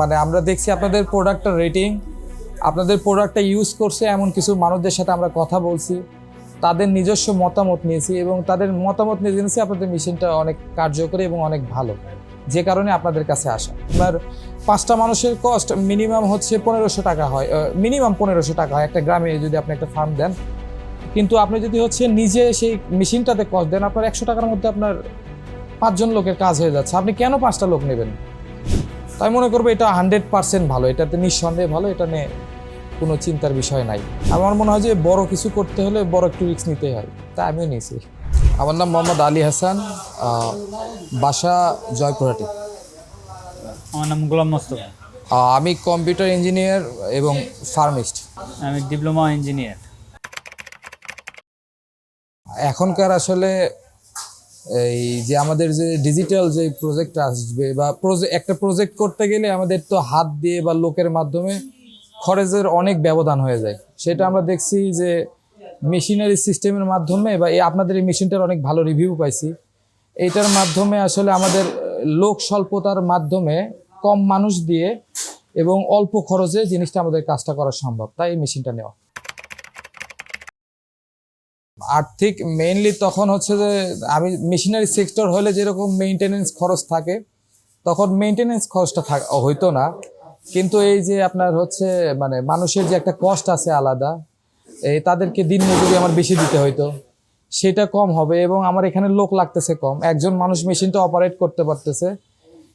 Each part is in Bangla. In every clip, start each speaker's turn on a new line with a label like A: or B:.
A: মানে আমরা দেখছি আপনাদের প্রোডাক্টটা রেটিং আপনাদের প্রোডাক্টটা ইউজ করছে এমন কিছু মানুষদের সাথে আমরা কথা বলছি, তাদের নিজস্ব মতামত নিয়েছি এবং তাদের মতামত নিয়ে জেনেছি আপনাদের মেশিনটা অনেক কার্যকরী এবং অনেক ভালো, যে কারণে আপনাদের কাছে আসা। আপনার পাঁচটা মানুষের কস্ট মিনিমাম হচ্ছে পনেরোশো টাকা হয় মিনিমাম পনেরোশো টাকা হয় একটা গ্রামে যদি আপনি একটা ফার্ম দেন। কিন্তু আপনি যদি হচ্ছে নিজে সেই মেশিনটাতে কস্ট দেন, আপনার একশো টাকার মধ্যে আপনার পাঁচজন লোকের কাজ হয়ে যাচ্ছে। আপনি কেন পাঁচটা লোক নেবেন? তাই মনে করব এটা হান্ড্রেড পার্সেন্ট ভালো। এটাতে নিঃসন্দেহে ভালো এটা নিয়ে কোনো চিন্তার বিষয় নাই। আমার মনে হয় যে বড় কিছু করতে হলে বড় একটু রিস্ক নিতে হয়। তাই আমিও নিয়েছি। আমার নাম মোহাম্মদ আলী হাসান বাসা জয়পুরহাটি।
B: আমার নাম গোলাম মোস্তফা।
A: আমি কম্পিউটার ইঞ্জিনিয়ার এবং ফার্মিস্ট।
B: আমি ডিপ্লোমা ইঞ্জিনিয়ার।
A: এখনকার আসলে এই যে আমাদের যে ডিজিটাল যে প্রজেক্ট আসবে বা একটা প্রজেক্ট করতে গেলে আমাদের তো হাত দিয়ে বা লোকের মাধ্যমে খরচের অনেক ব্যবধান হয়ে যায়। সেটা আমরা দেখছি যে মেশিনারি সিস্টেমের মাধ্যমে বা এই আপনাদের এই মেশিনটার অনেক ভালো রিভিউ পাইছি। এইটার মাধ্যমে আসলে আমাদের লোক স্বল্পতার মাধ্যমে কম মানুষ দিয়ে এবং অল্প খরচে জিনিসটা আমাদের কাজটা করা সম্ভব। তাই এই মেশিনটা নেওয়া। আর্থিক মেইনলি তখন হচ্ছে যে আমি মেশিনারি সেক্টর হলে যেরকম মেইনটেনেন্স খরচ থাকে, তখন মেইনটেনেন্স খরচটা হইতো না। কিন্তু এই যে আপনার হচ্ছে মানে মানুষের যে একটা কষ্ট আছে আলাদা, এই তাদেরকে দিন মজুরি আমার বেশি দিতে হইতো। সেটা কম হবে এবং আমার এখানে লোক লাগতেছে কম। একজন মানুষ মেশিনটা অপারেট করতে পারতেছে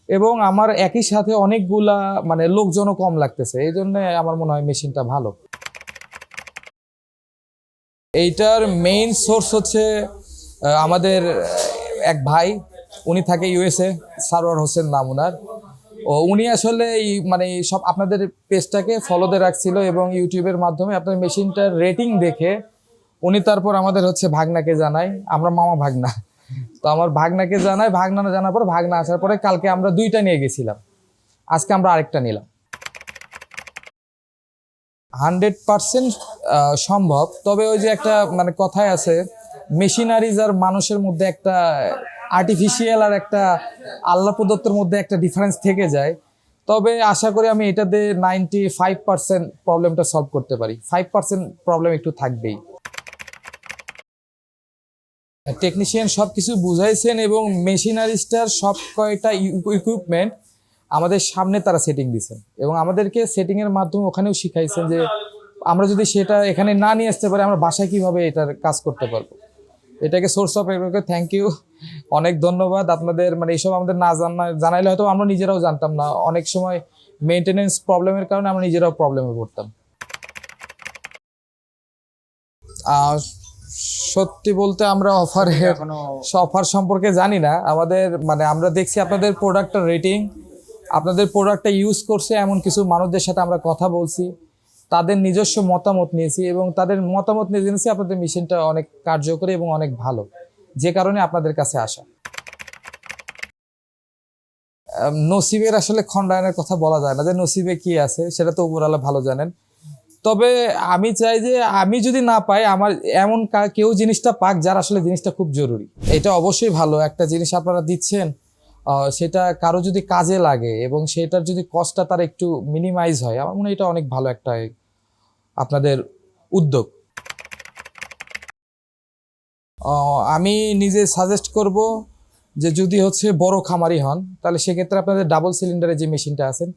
A: এবং আমার একই সাথে অনেকগুলা মানে লোকজনও কম লাগতেছে। এই জন্য আমার মনে হয় মেশিনটা ভালো। এইটার মেইন সোর্স হচ্ছে আমাদের এক ভাই, উনি থাকে ইউএসএ সারোয়ার হোসেন নাম ওনার ও, উনি আসলে এই মানে সব আপনাদের পেজটাকে ফলোতে রাখছিল এবং ইউটিউবের মাধ্যমে আপনার মেশিনটার রেটিং দেখে উনি তারপর আমাদের হচ্ছে ভাগনাকে জানাই আমরা মামা ভাগনা। তো আমার ভাগনাকে জানাই ভাগনা জানার পর ভাগনা আসার পরে কালকে আমরা দুইটা নিয়ে গেছিলাম। আজকে আমরা আরেকটা নিলাম। হান্ড্রেড পার্সেন্ট সম্ভব। তবে ওই যে একটা মানে কথায় আছে, মেশিনারিজ আর মানুষের মধ্যে একটা আর্টিফিশিয়াল আর একটা আল্লাহ প্রদত্তের মধ্যে একটা ডিফারেন্স থেকে যায়। তবে আশা করি আমি এটাতে নাইনটি ফাইভ পার্সেন্ট প্রবলেমটা সলভ করতে পারি। ফাইভ পার্সেন্ট প্রবলেম একটু থাকবেই। টেকনিশিয়ান সব কিছু বুঝাইছেন এবং মেশিনারিস্টার সব কয়টা ইকুইপমেন্ট আমাদের সামনে তারা সেটিং দিয়েছেন। এবং আমাদেরকে সেটিংয়ের মাধ্যমে ওখানেও শিখাইছেন যে আমরা যদি সেটা এখানে না নিয়ে আসতে পারি আমরা বাসায় কীভাবে এটার কাজ করতে পারব? এটাকে সোর্স অফ এগুলোকে থ্যাংক ইউ অনেক ধন্যবাদ আপনাদের। মানে এইসব আমাদের না জানা জানাইলে হয়তো আমরা নিজেরাও জানতাম না। অনেক সময় মেনটেনেন্স প্রবলেমের কারণে আমরা নিজেরাও প্রবলেমে পড়তাম। সত্যি বলতে আমরা অফার অফার সম্পর্কে জানি না। আমাদের মানে আমরা দেখছি আপনাদের প্রোডাক্টটা রেটিং আপনাদের প্রোডাক্টটা ইউজ করছে, এমন কিছু মানুষদের সাথে আমরা কথা বলছি, তাদের নিজস্ব মতামত নিয়েছি এবং তাদের মতামত নিয়ে জেনেছি আপনাদের মেশিনটা অনেক কার্যকরী এবং অনেক ভালো। যে কারণে আপনাদের কাছে আসা। নসিবের আসলে খণ্ডায়নের কথা বলা যায় না যে নসিবে কি আছে, সেটা তো উপরালা ভালো জানেন। তবে আমি চাই যে আমি যদি না পাই, আমার এমন কেউ জিনিসটা পাক যার আসলে জিনিসটা খুব জরুরি। এটা অবশ্যই ভালো। একটা জিনিস আপনারা দিচ্ছেন সেটা কারও যদি কাজে লাগে এবং সেটার যদি কস্টটা তার একটু মিনিমাইজ হয়, আমার মনে হয় এটা অনেক ভালো একটা আপনাদের উদ্যোগ। আমি নিজে সাজেস্ট করব যে যদি হচ্ছে বড় খামারি হন, তাহলে সেক্ষেত্রে আপনাদের ডাবল সিলিন্ডারের যে মেশিনটা আছেন,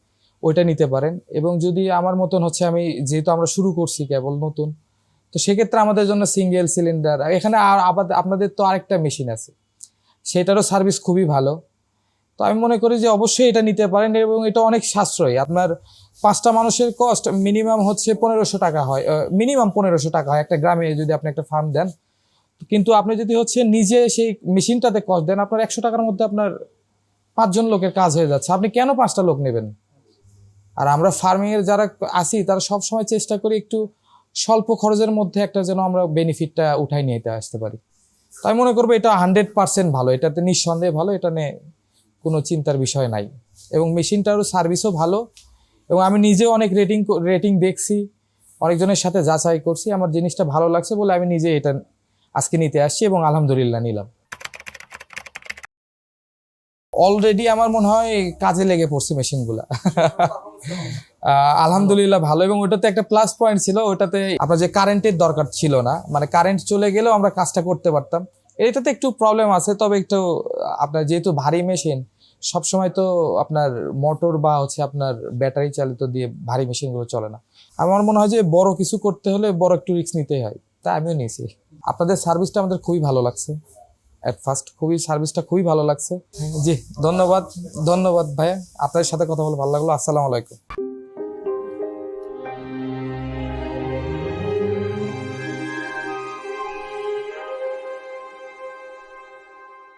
A: ওইটা নিতে পারেন। এবং যদি আমার মতন হচ্ছে আমি যেহেতু আমরা শুরু করছি কেবল নতুন, তো সেক্ষেত্রে আমাদের জন্য সিঙ্গেল সিলিন্ডার এখানে আর আপনাদের তো আরেকটা মেশিন আছে, সেটারও সার্ভিস খুবই ভালো। তো আমি মনে করি যে অবশ্যই এটা নিতে পারেন এবং এটা অনেক সাশ্রয়ী। আপনার পাঁচটা মানুষের কস্ট মিনিমাম হচ্ছে পনেরোশো টাকা হয় মিনিমাম পনেরোশো টাকা হয় একটা গ্রামে যদি আপনি একটা ফার্ম দেন। কিন্তু আপনি যদি হচ্ছে নিজে সেই মেশিনটাতে কস্ট দেন, আপনার একশো টাকার মধ্যে আপনার পাঁচজন লোকের কাজ হয়ে যাচ্ছে। আপনি কেন পাঁচটা লোক নেবেন? আর আমরা ফার্মিংয়ের যারা আছি, তারা সব সময় চেষ্টা করি একটু স্বল্প খরচের মধ্যে একটা যেন আমরা বেনিফিটটা উঠাই নিয়ে আসতে পারি। তাই মনে করব এটা হান্ড্রেড পার্সেন্ট ভালো, এটাতে নিঃসন্দেহে ভালো, এটা নিয়ে কোনো চিন্তার বিষয় নাই। এবং মেশিনটারও সার্ভিসও ভালো। এবং আমি নিজেও অনেক রেটিং রেটিং দেখছি। অনেকজনের সাথে যাচাই করছি, আমার জিনিসটা ভালো লাগছে বলে আমি নিজে এটা আজকে নিতে আসছি এবং আলহামদুলিল্লাহ নিলাম। অলরেডি আমার মনে হয় কাজে লেগে পড়ছে মেশিনগুলা। আলহামদুলিল্লাহ ভালো। এবং ওটাতে একটা প্লাস পয়েন্ট ছিল, ওটাতে আপনার যে কারেন্টের দরকার ছিল না মানে কারেন্ট চলে গেলেও আমরা কাজটা করতে পারতাম। এটাতে একটু প্রবলেম আছে, তবে একটু, আপনার যেহেতু ভারী মেশিন সবসময় তো আপনার মোটর বা হচ্ছে আপনার ব্যাটারি চালিত দিয়ে ভারী মেশিনগুলো চলে না। আমার মনে হয় যে বড় কিছু করতে হলে বড় একটু রিস্ক নিতেই হয় তাই আমিও নিয়েছি। আপনাদের সার্ভিসটা আমাদের খুবই ভালো লাগছে। অ্যাট ফার্স্ট খুবই সার্ভিসটা খুবই ভালো লাগছে। জি, ধন্যবাদ ধন্যবাদ ভাইয়া। আপনাদের সাথে কথা বলে ভালো লাগল। আসসালামু আলাইকুম।